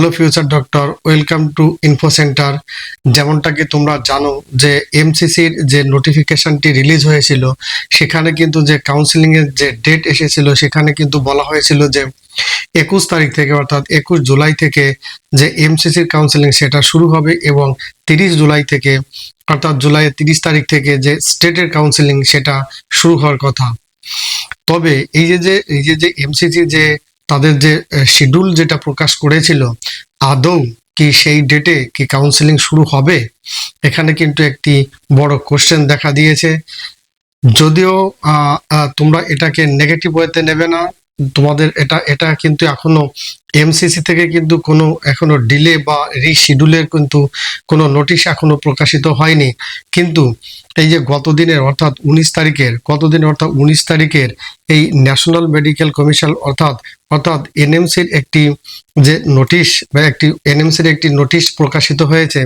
Hello future doctor, welcome to info centre. যেমনটা কি তোমরা জানো যে এমসিসির যে নোটিফিকেশনটি রিলিজ হয়েছিল, সেখানে কিন্তু যে কাউন্সিলিং এর যে ডেট এসেছিল, সেখানে কিন্তু বলা হয়েছিল যে একুশ তারিখ থেকে অর্থাৎ একুশ জুলাই থেকে যে এমসিসির কাউন্সিলিং সেটা শুরু হবে এবং তিরিশ জুলাই থেকে অর্থাৎ জুলাইয়ের তিরিশ তারিখ থেকে যে স্টেটের কাউন্সিলিং সেটা শুরু হওয়ার কথা। তবে এই যে যে, এই যে যে এমসিসি যে তাদের যে শিডিউল যেটা প্রকাশ করেছিল, আদৌ কি সেই ডেটে কি কাউন্সিলিং শুরু হবে? এখানে কিন্তু একটি বড় কোশ্চেন দেখা দিয়েছে। যদিও তোমরা এটাকে নেগেটিভ ওয়েতে নেবে না, তোমাদের এটা এটা কিন্তু এখনও এমসিসি থেকে কিন্তু কোনো, এখনও ডিলে বা রিশিডিউলের কিন্তু কোনো নোটিশ এখনও প্রকাশিত হয়নি। কিন্তু এই যে গত দিনের, অর্থাৎ উনিশ তারিখের, গত দিনের অর্থাৎ উনিশ তারিখের এই ন্যাশনাল মেডিকেল কমিশন অর্থাৎ অর্থাৎ এনএমসির একটি যে নোটিশ বা একটি এনএমসির একটি নোটিশ প্রকাশিত হয়েছে।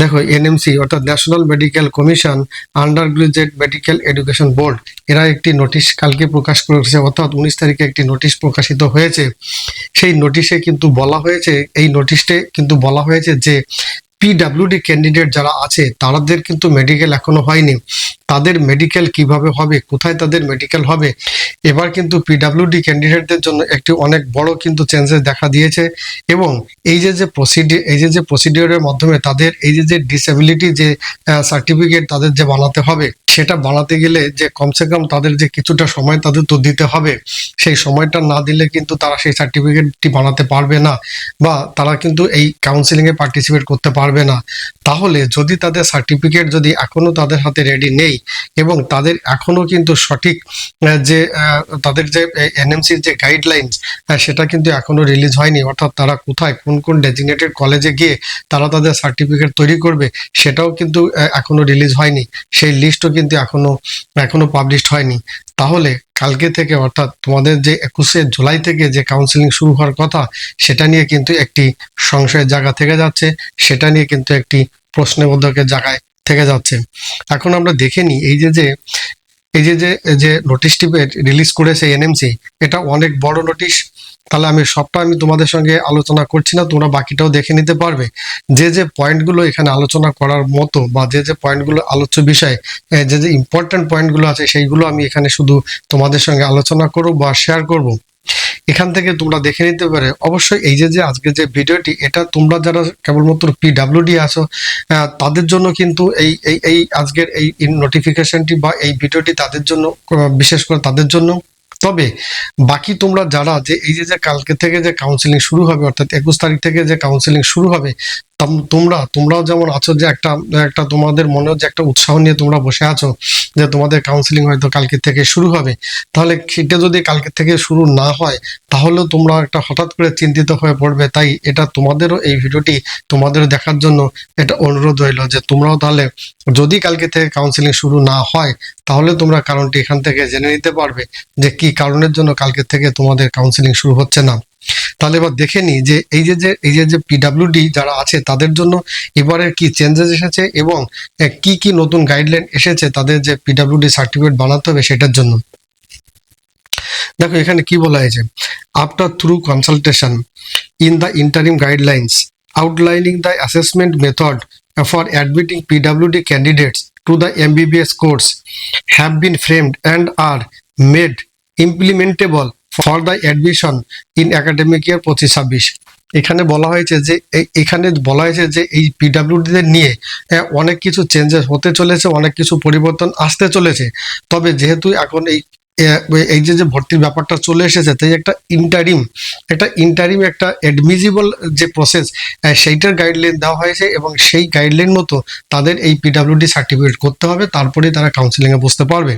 দেখো, এনএমসি অর্থাৎ national medical commission undergraduate medical education board, এরা একটি নোটিশ কালকে প্রকাশ করেছে, অর্থাৎ উনিশ তারিখে একটি নোটিশ প্রকাশিত হয়েছে। সেই নোটিশে কিন্তু বলা হয়েছে, এই নোটিশে কিন্তু বলা হয়েছে যে পিডাব্লিউডি ক্যান্ডিডেট যারা আছে, তাদের কিন্তু মেডিকেল এখনও হয়নি। তাদের মেডিকেল কীভাবে হবে? কোথায় তাদের মেডিকেল হবে? এবার কিন্তু পিডাব্লিউডি ক্যান্ডিডেটদের জন্য একটি অনেক বড় কিন্তু চেঞ্জেস দেখা দিয়েছে এবং এই যে যে প্রসিডিও এই যে যে প্রসিডিওরের মাধ্যমে তাদের, এই যে যে ডিসেবিলিটি যে সার্টিফিকেট তাদের যে বানাতে হবে সেটা বাড়াতে গেলে যে কমসে কম তাদের যে কিছুটা সময় তাদের তো দিতে হবে, সেই সময়টা না দিলে কিন্তু তারা সেই সার্টিফিকেটটি বানাতে পারবে না বা তারা কিন্তু এই কাউন্সিলিংয়ে পার্টিসিপেট করতে পারবে না। তাহলে যদি তাদের সার্টিফিকেট যদি এখনও তাদের হাতে রেডি নেই এবং তাদের এখনও কিন্তু সঠিক যে তাদের যে এনএমসির যে গাইডলাইন্স সেটা কিন্তু এখনও রিলিজ হয়নি। অর্থাৎ তারা কোথায় কোন কোন ডেজিগনেটেড কলেজে গিয়ে তারা তাদের সার্টিফিকেট তৈরি করবে সেটাও কিন্তু আহ, এখনও রিলিজ হয়নি। সেই লিস্টও কিন্তু এখনও এখনও পাবলিশড হয়নি। তাহলে কালকে থেকে অর্থাৎ তোমাদের যে একুশে জুলাই থেকে যে কাউন্সিলিং শুরু হওয়ার কথা, সেটা নিয়ে কিন্তু একটি সংশয়ের জায়গা থেকে যাচ্ছে, সেটা নিয়ে কিন্তু একটি প্রশ্নবোধকের জায়গায় থেকে যাচ্ছে। এখন আমরা দেখে নিই, এই যে যে এই যে যে নোটিশটি রিলিজ করেছে এনএমসি এটা অনেক বড় নোটিশ তাহলে আমি সবটা আমি তোমাদের সঙ্গে আলোচনা করছি না, তোমরা বাকিটাও দেখে নিতে পারবে। যে যে পয়েন্টগুলো এখানে আলোচনা করার মতো বা যে যে পয়েন্টগুলো আলোচ্য বিষয় যে যে ইম্পর্টেন্ট পয়েন্টগুলো আছে, সেইগুলো আমি এখানে শুধু তোমাদের সঙ্গে আলোচনা করব বা শেয়ার করব। এখান থেকে তোমরা দেখে নিতে পারে। অবশ্যই এই যে যে আজকে যে ভিডিওটি, এটা তোমরা যারা কেবলমাত্র পিডাব্লিউডি আছো তাদের জন্য কিন্তু এই এই এই আজকের এই নোটিফিকেশনটি বা এই ভিডিওটি তাদের জন্য, বিশেষ করে তাদের জন্য। তবে বাকি তোমরা যারা যে, এই যে যে কালকে থেকে যে কাউন্সিলিং শুরু হবে, অর্থাৎ একুশ তারিখ থেকে যে কাউন্সিলিং শুরু হবে তোমরা, তোমরাও যেমন আছো যে একটা একটা তোমাদের মনে যে একটা উৎসাহ নিয়ে তোমরা বসে আছো যে তোমাদের কাউন্সিলিং হয়তো কালকে থেকে শুরু হবে। তাহলে সেটা যদি কালকে থেকে শুরু না হয়, তাহলেও তোমরা একটা হঠাৎ করে চিন্তিত হয়ে পড়বে। তাই এটা তোমাদেরও এই ভিডিওটি তোমাদেরও দেখার জন্য এটা অনুরোধ রইল যে তোমরাও তাহলে যদি কালকে থেকে কাউন্সিলিং শুরু না হয়, তাহলে তোমরা কারণটি এখান থেকে জেনে নিতে পারবে যে কি কারণের জন্য কালকে থেকে তোমাদের কাউন্সিলিং শুরু হচ্ছে না। তাহলে এবার দেখে নিই যে এই যে যে, এই যে যে পিডাব্লিউডি যারা আছে, তাদের জন্য এবারে কি চেঞ্জেস এসেছে এবং কি কি নতুন গাইডলাইন এসেছে তাদের যে পিডাব্লিউডি সার্টিফিকেট বানাতে হবে সেটার জন্য? দেখো, এখানে কি বলা হয়েছে? After through consultation in the interim guidelines outlining the assessment method for admitting PWD candidates to the MBBS course have been framed and are made implementable for the admission in academic year পঁচিশ ছাব্বিশ। এখানে বলা হয়েছে যে এখানে বলা হয়েছে যে, এই পিডাব্লিউডিদের নিয়ে অনেক কিছু চেঞ্জেস হতে চলেছে, অনেক কিছু পরিবর্তন আসতে চলেছে। তবে যেহেতু এখন এই এই যে যে ভর্তির ব্যাপারটা চলে এসেছে, তাই একটা ইন্টারিম একটা ইন্টারিম একটা অ্যাডমিজিবল যে প্রসেস সেইটার গাইডলাইন দেওয়া হয়েছে এবং সেই গাইডলাইন মতো তাদের এই পিডাব্লিউডি সার্টিফিকেট করতে হবে, তারপরেই তারা কাউন্সিলিংয়ে বসতে পারবে।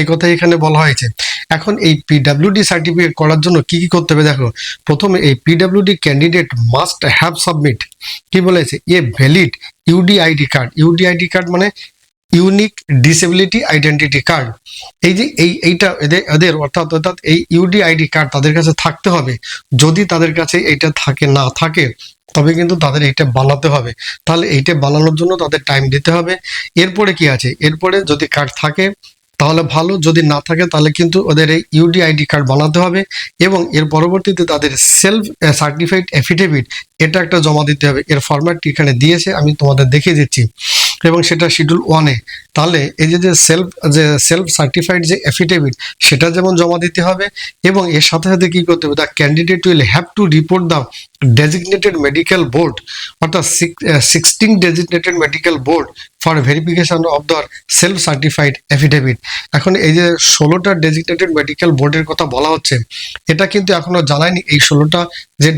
এই কথা এখানে বলা হয়েছে। এখন এই পিডাব্লিউডি সার্টিফিকেট করার জন্য কি কি করতে হবে দেখো, প্রথমে এই PWD candidate must have submit কি বলেছে? A valid UDID card UDID card মানে ইউনিক ডিসেবিলিটি আইডেন্টিটি কার্ড এই যে এই, এইটা এদের অর্থাৎ অর্থাৎ এই ইউডি আইডি কার্ড তাদের কাছে থাকতে হবে। যদি তাদের কাছে এইটা থাকে, না থাকে, তবে কিন্তু তাদের এইটা বানাতে হবে। তাহলে এইটা বানানোর জন্য তাদের টাইম দিতে হবে। এরপরে কি আছে? এরপরে যদি কার্ড থাকে, তাহলে ভালো। যদি না থাকে, তাহলে কিন্তু ওদের এই ইউডি আইডি কার্ড বানাতে হবে। এবং এর পরবর্তীতে তাদের সেলফ সার্টিফাইড এফিডেভিট এটা একটা জমা দিতে হবে। এর ফরম্যাটটি এখানে দিয়েছে, আমি তোমাদের দেখিয়ে দিচ্ছি। এবং সেটা শিডিউল ওয়ানে তাহলে এই যে যে সেলফ যে সেলফ সার্টিফাইড যে অ্যাফিডেভিট সেটা যেমন জমা দিতে হবে এবং এর সাথে সাথে কী করতে হবে? The candidate will have to report the designated medical board অর্থাৎ sixteen designated medical board for verification of the self certified affidavit এখন এই যে ষোলোটা ডেজিগনেটেড মেডিকেল বোর্ডের কথা বলা হচ্ছে, এটা কিন্তু এখনও জানায়নি। এই ষোলোটা যে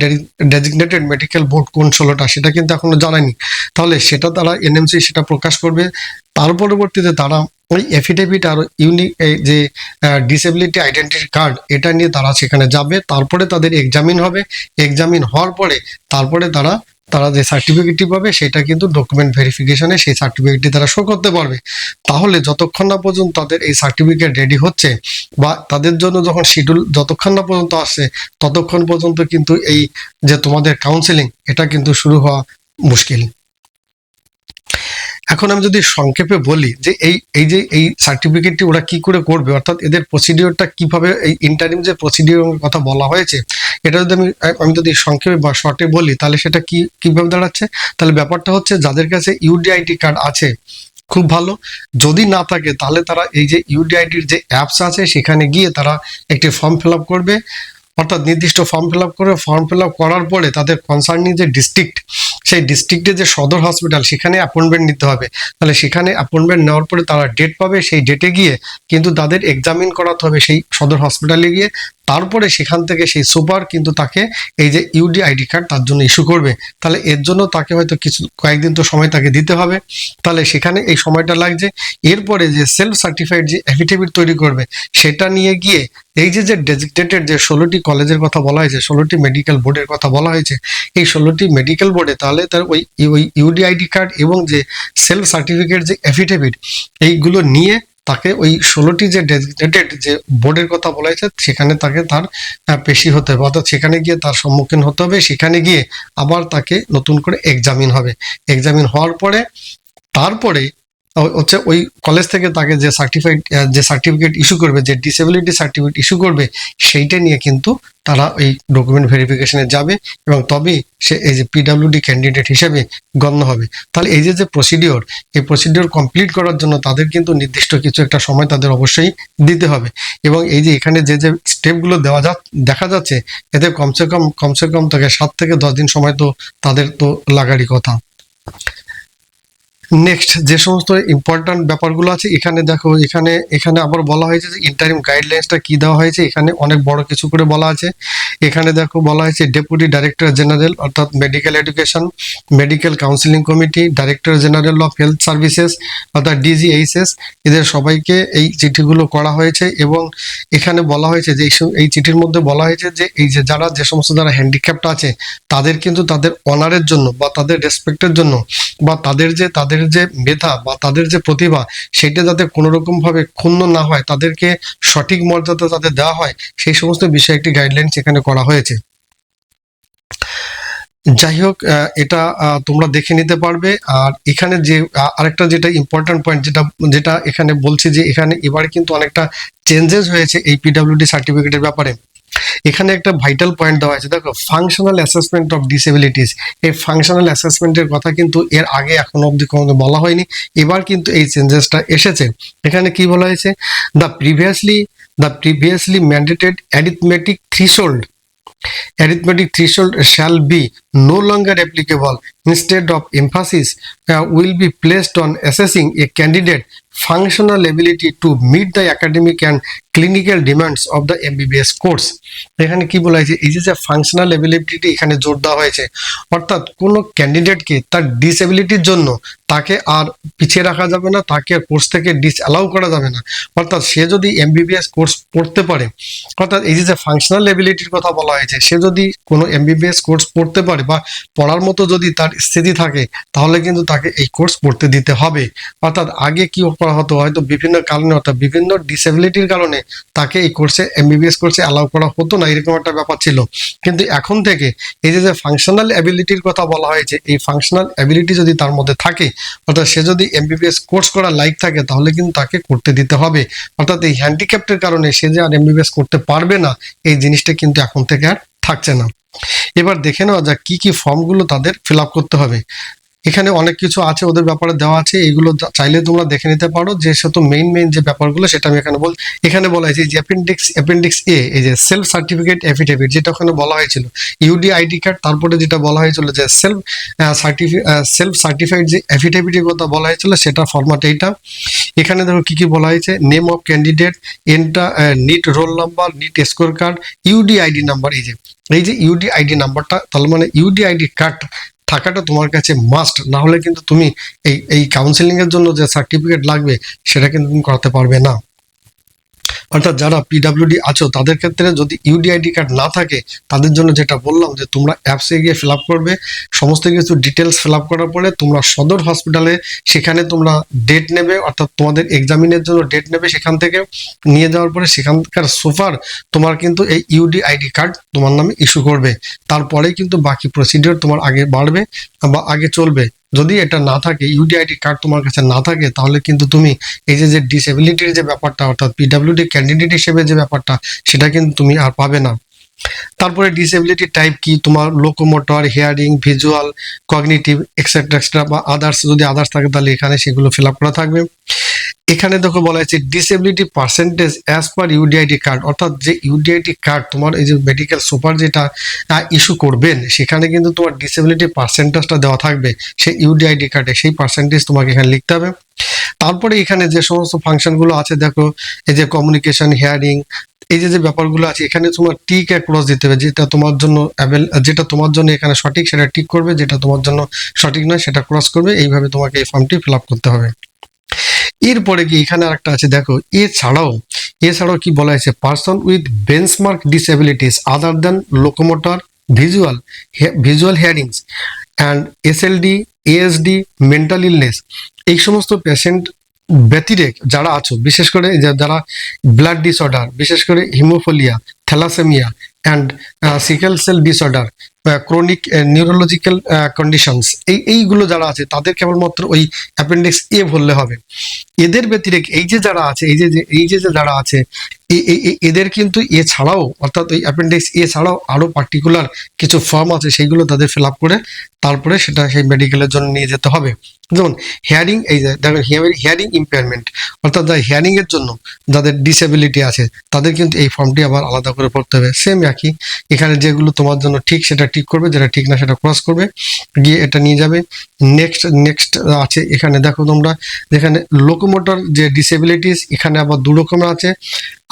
ডেজিগনেটেড মেডিকেল বোর্ড কোন ষোলোটা, সেটা কিন্তু এখনও জানায়নি। তাহলে সেটা তারা এনএমসি সেটা প্রকাশ করবে। তার পরবর্তীতে তারা ওই এফিডেভিট আর ইউনিক যে ডিসেবিলিটি আইডেন্টিটি কার্ড এটা নিয়ে তারা সেখানে যাবে, তারপরে তাদের এক্সামিন হবে। এক্সামিন হওয়ার পরে তারপরে তারা তারা যে সার্টিফিকেটটি পাবে সেটা কিন্তু ডকুমেন্ট ভেরিফিকেশনে সেই সার্টিফিকেটটি তারা শো করতে পারবে। তাহলে যতক্ষণ না পর্যন্ত তাদের এই সার্টিফিকেট রেডি হচ্ছে বা তাদের জন্য যখন শিডিউল যতক্ষণ না পর্যন্ত আসছে, ততক্ষণ পর্যন্ত কিন্তু এই যে তোমাদের কাউন্সেলিং এটা কিন্তু শুরু হওয়া মুশকিল। এখন আমি যদি সংক্ষেপে বলি যে এই এই যে, এই সার্টিফিকেটটি ওরা কি করে করবে, অর্থাৎ এদের প্রসিডিওরটা কীভাবে এই ইন্টারিম যে প্রসিডিওর কথা বলা হয়েছে, এটা যদি আমি আমি যদি সংক্ষেপে বা শর্টে বলি, তাহলে সেটা কি, কীভাবে দাঁড়াচ্ছে? তাহলে ব্যাপারটা হচ্ছে যাদের কাছে ইউডিআইটি কার্ড আছে, খুব ভালো। যদি না থাকে, তাহলে তারা এই যে ইউডিআইডির যে অ্যাপস আছে, সেখানে গিয়ে তারা একটি ফর্ম ফিল করবে। অর্থাৎ নির্দিষ্ট ফর্ম ফিল করে ফর্ম ফিল করার পরে তাদের কনসার্নিং যে ডিস্ট্রিক্ট সেই ডিস্ট্রিক্টে যে সদর হসপিটাল সেখানে অ্যাপয়েন্টমেন্ট নিতে হবে। তাহলে সেখানে অ্যাপয়েন্টমেন্ট নেওয়ার পরে তারা ডেট পাবে, সেই ডেটে গিয়ে কিন্তু তাদের এক্সামিন করাতে হবে সেই সদর হসপিটালে গিয়ে। তারপরে সেখান থেকে সেই সুপার কিন্তু তাকে এই যে ইউডি আইডি কার্ড তার জন্য ইস্যু করবে। তাহলে এর জন্য তাকে হয়তো কিছু, কয়েকদিন তো সময় তাকে দিতে হবে। তাহলে সেখানে এই সময়টা লাগছে। এরপরে যে সেলফ সার্টিফাইড যে অ্যাফিডেভিট তৈরি করবে, সেটা নিয়ে গিয়ে এই যে যে ডেজিগনেটেড যে ষোলোটি কলেজের কথা বলা হয়েছে, ষোলোটি মেডিকেল বোর্ডের কথা বলা হয়েছে, এই ষোলোটি মেডিকেল বোর্ডে তাহলে তার ওই ওই ইউডি আইডি কার্ড এবং যে সেলফ সার্টিফিকেট যে অ্যাফিডেভিট এইগুলো নিয়ে তাকে ওই ষোলোটি যে ডেজিগনেটেড যে বোর্ডের কথা বলা হয়েছে সেখানে তাকে তার পেশি হতে হবে। অর্থাৎ সেখানে গিয়ে তার সম্মুখীন হতে হবে, সেখানে গিয়ে আবার তাকে নতুন করে এক্সামিন হবে। এক্সামিন হওয়ার পরে, তারপরে হচ্ছে ওই কলেজ থেকে তাকে যে সার্টিফাইড যে সার্টিফিকেট ইস্যু করবে, যে ডিসেবিলিটি সার্টিফিকেট ইস্যু করবে, সেইটা নিয়ে কিন্তু তারা ওই ডকুমেন্ট ভেরিফিকেশনে যাবে এবং তবেই সে এই যে পিডাব্লিউডি ক্যান্ডিডেট হিসেবে গণ্য হবে। তাহলে এই যে যে প্রসিডিওর এই প্রসিডিওর কমপ্লিট করার জন্য তাদের কিন্তু নির্দিষ্ট কিছু একটা সময় তাদের অবশ্যই দিতে হবে। এবং এই যে এখানে যে যে স্টেপগুলো দেওয়া যা, দেখা যাচ্ছে, এতে কমসে কম কমসে কম তাকে সাত থেকে দশ দিন সময় তো তাদের তো লাগারই কথা। নেক্সট যে সমস্ত ইম্পর্ট্যান্ট ব্যাপারগুলো আছে, এখানে দেখো, এখানে এখানে আবার বলা হয়েছে যে ইন্টারিম গাইডলাইন্সটা কি দেওয়া হয়েছে? এখানে অনেক বড় কিছু করে বলা আছে। এখানে দেখো, বলা হয়েছে ডেপুটি ডাইরেক্টর জেনারেল অর্থাৎ medical education medical counselling committee director general of health services অর্থাৎ ডিজিএইচএস এদের সবাইকে এই চিঠিগুলো করা হয়েছে এবং এখানে বলা হয়েছে যে এই চিঠির মধ্যে বলা হয়েছে যে এই যে যারা, যে সমস্ত যারা হ্যান্ডিক্যাপ্ট আছে, তাদের কিন্তু তাদের অনারের জন্য বা তাদের রেসপেক্টের জন্য বা তাদের যে, তাদের যে মেধা বা তাদের যে প্রতিভা, সেটা যাতে কোনো রকম ভাবে ক্ষুণ্ণ না হয়, তাদেরকে সঠিক মর্যাদা যাতে দেওয়া হয়, সেই সমস্ত বিষয়ে একটি গাইডলাইন সেখানে করা হয়েছে। যাই হোক এটা তোমরা দেখে নিতে পারবে। আর এখানে যে আরেকটা যেটা ইম্পর্টেন্ট পয়েন্ট যেটা যেটা এখানে বলছি যে, এখানে এবারে কিন্তু অনেকটা চেঞ্জেস হয়েছে এই পিডাব্লিউডি সার্টিফিকেটের ব্যাপারে। এখানে একটা ভাইটাল পয়েন্ট দেওয়া আছে। দেখো ফাংশনাল অ্যাসেসমেন্ট অফ ডিসেবিলিটিস এই ফাংশনাল অ্যাসেসমেন্টের কথা কিন্তু এর আগে এখনও অবধি কোনো বলা হয়নি। এবার কিন্তু এই চেঞ্জেসটা এসেছে। এখানে কি বলা হয়েছে? The previously the previously mandated arithmetic threshold arithmetic threshold shall be no longer applicable. Instead of emphasis uh, will be placed on assessing a candidate functional ability to meet the academic and clinical demands of the MBBS course. এখানে কি বলা হয়েছে এই যে functional ability এখানে জোর দেওয়া হয়েছে অর্থাৎ কোনো ক্যান্ডিডেটকে তার ডিসএবিলিটির জন্য তাকে আর পিছিয়ে রাখা যাবে না তাকে কোর্স থেকে ডিস অ্যালাউ করা যাবে না অর্থাৎ সে যদি এমবিবিএস কোর্স পড়তে পারে অর্থাৎ এই যে ফাংশনাল এবিলিটির কথা বলা হয়েছে সে যদি কোনো এমবিবিএস কোর্স পড়তে পারে পারে বা পড়ার মতো যদি তার স্থিতি থাকে, তাহলে কিন্তু তাকে এই কোর্স পড়তে দিতে হবে। অর্থাৎ আগে কি করা হতো? হয়তো বিভিন্ন কারণে, অর্থাৎ বিভিন্ন ডিসেবিলিটির কারণে তাকে এই কোর্সে এমবিবিএস কোর্সে অ্যালাউ করা হতো না, এরকম একটা ব্যাপার ছিল। কিন্তু এখন থেকে এই যে ফাংশনাল অ্যাবিলিটির কথা বলা হয়েছে, এই ফাংশনাল অ্যাবিলিটি যদি তার মধ্যে থাকে, অর্থাৎ সে যদি এমবিবিএস কোর্স করা লাইক থাকে, তাহলে কিন্তু তাকে করতে দিতে হবে। অর্থাৎ এই হ্যান্ডিক্যাপ্টের কারণে সে যে আর এমবিবিএস করতে পারবে না, এই জিনিসটা কিন্তু এখন থেকে আর থাকছে না। এবার দেখে নেওয়া যাক কি কি ফর্মগুলো তাদের ফিল করতে হবে। এখানে অনেক কিছু আছে, ওদের ব্যাপারে দেওয়া আছে, এগুলো চাইলে তোমরা দেখে নিতে পারো যে শত মেইন মেইন যে ব্যাপারগুলো সেটা আমি এখানে বল এখানে বলা হয়েছে যে অ্যাপেন্ডিক্স অ্যাপেন্ডিক্স এ এই যে সেলফ সার্টিফিকেট এফিডেভিট যেটা ওখানে বলা হয়েছিল ইউডি আইডি কার্ড তারপরে যেটা বলা হয়েছিল যে সেলফ সার্টিফিক সেলফ সার্টিফাইড যে এফিডেভিটের কথা বলা হয়েছিল সেটা ফরম্যাট এইটা। এখানে দেখো কি কি বলা হয়েছে name of candidate এন্টা NEET roll number NEET score card UD ID number এই যে এই যে ইউডি আইডি নাম্বারটা তাহলে মানে ইউডি আইডি কার্ড থাকাটা তোমার কাছে মাস্ট না হলে কিন্তু তুমি এই এই কাউন্সেলিংয়ের জন্য যে সার্টিফিকেট লাগবে, সেটা কিন্তু তুমি করাতে পারবে না। অর্থাৎ যারা পিডাব্লিউডি আছো, তাদের ক্ষেত্রে যদি ইউডিআইডি কার্ড না থাকে, তাদের জন্য যেটা বললাম যে তোমরা অ্যাপসে গিয়ে ফিল করবে। সমস্ত কিছু ডিটেলস ফিল করার পরে তোমরা সদর হসপিটালে সেখানে তোমরা ডেট নেবে, অর্থাৎ তোমাদের এক্সামিনের জন্য ডেট নেবে সেখান থেকে। নিয়ে যাওয়ার পরে সেখানকার সোফার তোমার কিন্তু এই ইউডি আইডি কার্ড তোমার নামে ইস্যু করবে। তারপরে কিন্তু বাকি প্রসিডিওর তোমার আগে বাড়বে বা আগে চলবে। যদি এটা না থাকে ইউডিআইডি কার্ড তোমার কাছে না থাকে, তাহলে কিন্তু তুমি এই যে যে ডিসেবিলিটির যে ব্যাপারটা, অর্থাৎ পিডাব্লিউডি ক্যান্ডিডেট হিসেবে যে ব্যাপারটা, সেটা কিন্তু তুমি আর পাবে না। তারপরে ডিসেবিলিটি টাইপ কি? তোমার locomotor hearing visual cognitive etcetera extra বা আদার্স যদি আদার্স থাকে, তাহলে এখানে সেগুলো ফিল আপ করা থাকবে। এখানে দেখো বলা হয়েছে disability percentage as per UDID card অর্থাৎ যে ইউডিআইডি কার্ড তোমার এই যে মেডিকেল সুপার যেটা ইস্যু করবেন, সেখানে কিন্তু তোমার ডিসেবিলিটি পার্সেন্টেজটা দেওয়া থাকবে, সেই ইউডিআইডি কার্ডে সেই পার্সেন্টেজ তোমাকে এখানে লিখতে হবে। তারপরে এখানে যে সমস্ত ফাংশনগুলো আছে, দেখো, এই যে কমিউনিকেশন হিয়ারিং এই যে যে ব্যাপারগুলো আছে, এখানে তোমার টিক ক্রস দিতে হবে, যেটা তোমার জন্য অ্যাভেল যেটা তোমার জন্য এখানে সঠিক, সেটা টিক করবে, যেটা তোমার জন্য সঠিক নয়, সেটা ক্রস করবে, এইভাবে তোমাকে এই ফর্মটি ফিল করতে হবে। এরপরে কি এখানে আরেকটা আছে? দেখো, এছাড়াও এছাড়াও কি বলা হয়েছে? Person with benchmark disabilities other than locomotor visual visual hearings and S L D ASD mental illness এই সমস্ত পেশেন্ট ব্যতিরেক যারা আছো, বিশেষ করে যারা ব্লাড ডিসঅর্ডার বিশেষ করে haemophilia thalassaemia and sickle cell disorder chronic neurological conditions এই, এইগুলো যারা আছে, তাদের কেবলমাত্র ওই অ্যাপেন্ডিক্স এ ভরলে হবে। এদের ব্যতিরেক এই যে যারা আছে এই যে এই যে যারা আছে এদের কিন্তু এছাড়াও অর্থাৎ ওই অ্যাপেন্ডিক্স এছাড়াও আরও পার্টিকুলার কিছু ফর্ম আছে, সেইগুলো তাদের ফিল আপ করে তারপরে সেটা সেই মেডিকেলের জন্য নিয়ে যেতে হবে। যেমন হিয়ারিং এই যে দেখো হিয়ারিং ইম্পেয়ারমেন্ট অর্থাৎ যা হিয়ারিং এর জন্য যাদের ডিসেবিলিটি আছে, তাদের কিন্তু এই ফর্মটি আবার আলাদা করে পড়তে হবে। সেম একই, এখানে যেগুলো তোমার জন্য ঠিক সেটা ঠিক করবে, যেটা ঠিক না সেটা ক্রস করবে, গিয়ে এটা নিয়ে যাবে। নেক্সট নেক্সট আছে, এখানে দেখো তোমরা, যেখানে লোকোমোটর যে ডিসেবিলিটিস এখানে আবার দু রকমের আছে।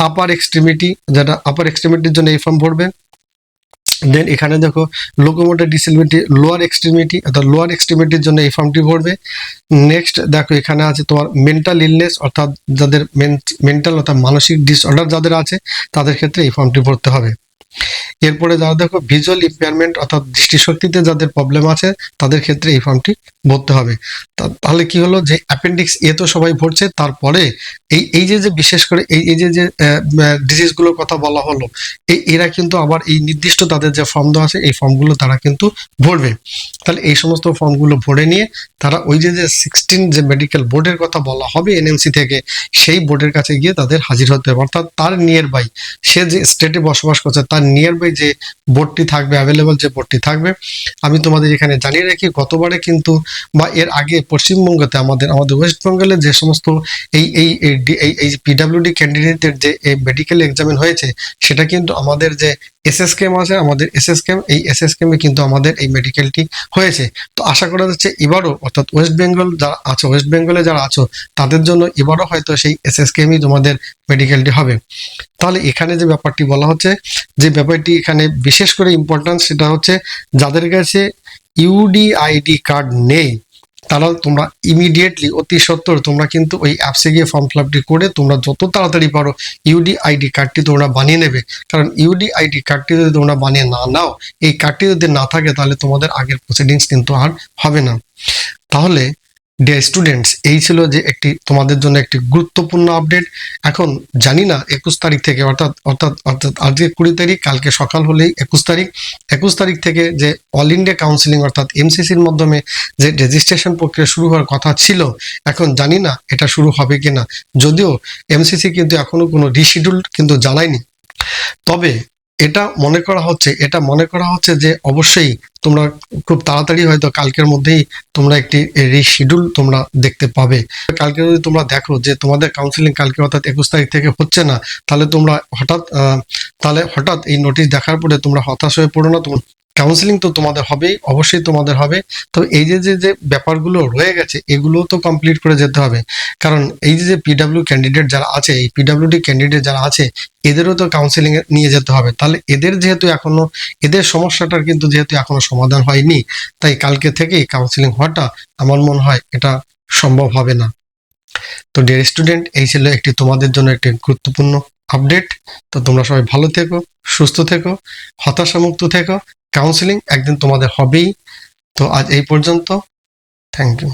আপার এক্সট্রিমিটি যেটা আপার এক্সট্রিমিটির জন্য এই ফর্ম ভরবে। দেন এখানে দেখো লোকোমোটর ডিসেবিলিটি লোয়ার এক্সট্রিমিটি অর্থাৎ লোয়ার এক্সট্রিমিটির জন্য এই ফর্মটি ভরবে। নেক্সট দেখো, এখানে আছে তোমার মেন্টাল ইলনেস অর্থাৎ যাদের মেন্টাল অর্থাৎ মানসিক ডিসঅর্ডার যাদের আছে, তাদের ক্ষেত্রে এই ফর্মটি ভরতে হবে। এরপরে যারা দেখো ভিজুয়াল ইম্পেয়ারমেন্ট অর্থাৎ দৃষ্টিশক্তিতে যাদের প্রবলেম আছে, তাদের ক্ষেত্রে এই ফর্মটি ভরতে হবে। তাহলে কি হলো যে অ্যাপেন্ডিক্স এ তো সবাই ভরছে, তারপরে এই এই যে যে বিশেষ করে এই এই যে যে ডিজিজগুলোর কথা বলা হলো এই এরা কিন্তু আবার এই নির্দিষ্ট তাদের যে ফর্ম দেওয়া আছে, এই ফর্মগুলো তারা কিন্তু ভরবে। তাহলে এই সমস্ত ফর্মগুলো ভরে নিয়ে তারা ওই যে যে সিক্সটিন যে মেডিকেল বোর্ডের কথা বলা হবে এনএমসি থেকে, সেই বোর্ডের কাছে গিয়ে তাদের হাজির হতে হবে। অর্থাৎ তার নিয়ার বাই সে যে স্টেটে বসবাস করছে তার নিয়ার বাই যে বোর্ডটি থাকবে অ্যাভেলেবল যে বোর্ডটি থাকবে, আমি তোমাদের এখানে জানিয়ে রাখি, গতবারে কিন্তু বা এর আগে পশ্চিমবঙ্গতে আমাদের আমাদের ওয়েস্ট বেঙ্গলে যে সমস্ত এই এই এই পিডাব্লিউডি ক্যান্ডিডেটের যে এই মেডিকেল এক্সামিন হয়েছে, সেটা কিন্তু আমাদের যে এসএস কেম আছে, আমাদের এসএস কেম এই এসএস কেমে কিন্তু আমাদের এই মেডিকেলটি হয়েছে। তো আশা করা যাচ্ছে এবারও, অর্থাৎ ওয়েস্ট বেঙ্গল যারা আছো ওয়েস্ট বেঙ্গলে যারা আছো, তাদের জন্য এবারও হয়তো সেই এসএস কেমই তোমাদের মেডিকেলটি হবে। তাহলে এখানে যে ব্যাপারটি বলা হচ্ছে, যে ব্যাপারটি এখানে বিশেষ করে ইম্পর্টেন্স সেটা হচ্ছে যাদের কাছে ইউডিআইডি কার্ড নেই তারা তোমরা ইমিডিয়েটলি অতি সত্বর তোমরা কিন্তু ওই অ্যাপসে গিয়ে ফর্ম ফিল আপটি করে তোমরা যত তাড়াতাড়ি পারো ইউডি আইডি কার্ডটি তোমরা বানিয়ে নেবে। কারণ ইউডি আইডি কার্ডটি যদি তোমরা বানিয়ে না নাও, এই কার্ডটি যদি না থাকে তাহলে তোমাদের আগের প্রসিডিংস কিন্তু আর হবে না। তাহলে ডিয়ার স্টুডেন্টস এই ছিল যে একটি তোমাদের জন্য একটি গুরুত্বপূর্ণ আপডেট এখন জানি না একুশ তারিখ থেকে, অর্থাৎ অর্থাৎ অর্থাৎ আজকে কুড়ি তারিখ, কালকে সকাল হলেই একুশ তারিখ। একুশ তারিখ থেকে যে অল ইন্ডিয়া কাউন্সিলিং অর্থাৎ এমসিসির মাধ্যমে যে রেজিস্ট্রেশন প্রক্রিয়া শুরু হওয়ার কথা ছিল, এখন জানি না এটা শুরু হবে কিনা। যদিও এমসিসি কিন্তু এখনও কোনো রিশিডিউল কিন্তু জানায়নি। তবে এটা মনে করা হচ্ছে, এটা মনে করা হচ্ছে যে অবশ্যই তোমরা খুব তাড়াতাড়ি হয়তো কালকের মধ্যেই তোমরা একটি রিশিডিউল তোমরা দেখতে পাবে। কালকে যদি তোমরা দেখো যে তোমাদের কাউন্সিলিং কালকে অর্থাৎ একুশ তারিখ থেকে হচ্ছে না, তাহলে তোমরা হঠাৎ তাহলে হঠাৎ এই নোটিশ দেখার পরে তোমরা হতাশ হয়ে পড়ো না, তোমার কাউন্সিলিং তো তোমাদের হবেই অবশ্যই তোমাদের হবে। তো এই যে যে যে ব্যাপারগুলো রয়ে গেছে এগুলো তো কমপ্লিট করে যেতে হবে। কারণ এই যে যে পিডাব্লিউ ক্যান্ডিডেট যারা আছে, এই পিডাব্লিউডি ক্যান্ডিডেট যারা আছে, এদেরও তো কাউন্সিলিং নিয়ে যেতে হবে। তাহলে এদের যেহেতু এখনও, এদের সমস্যাটার কিন্তু যেহেতু এখনও সমাধান হয়নি, তাই কালকে থেকেই কাউন্সিলিং হওয়াটা আমার মনে হয় এটা সম্ভব হবে না। তো ডিয়ার স্টুডেন্ট এই ছিল একটি তোমাদের জন্য একটি গুরুত্বপূর্ণ আপডেট তো তোমরা সবাই ভালো থেকো, সুস্থ থেকো, হতাশামুক্ত থেকো কাউন্সিলিং একদিন তোমাদের হবেই। তো আজ এই পর্যন্ত। Thank you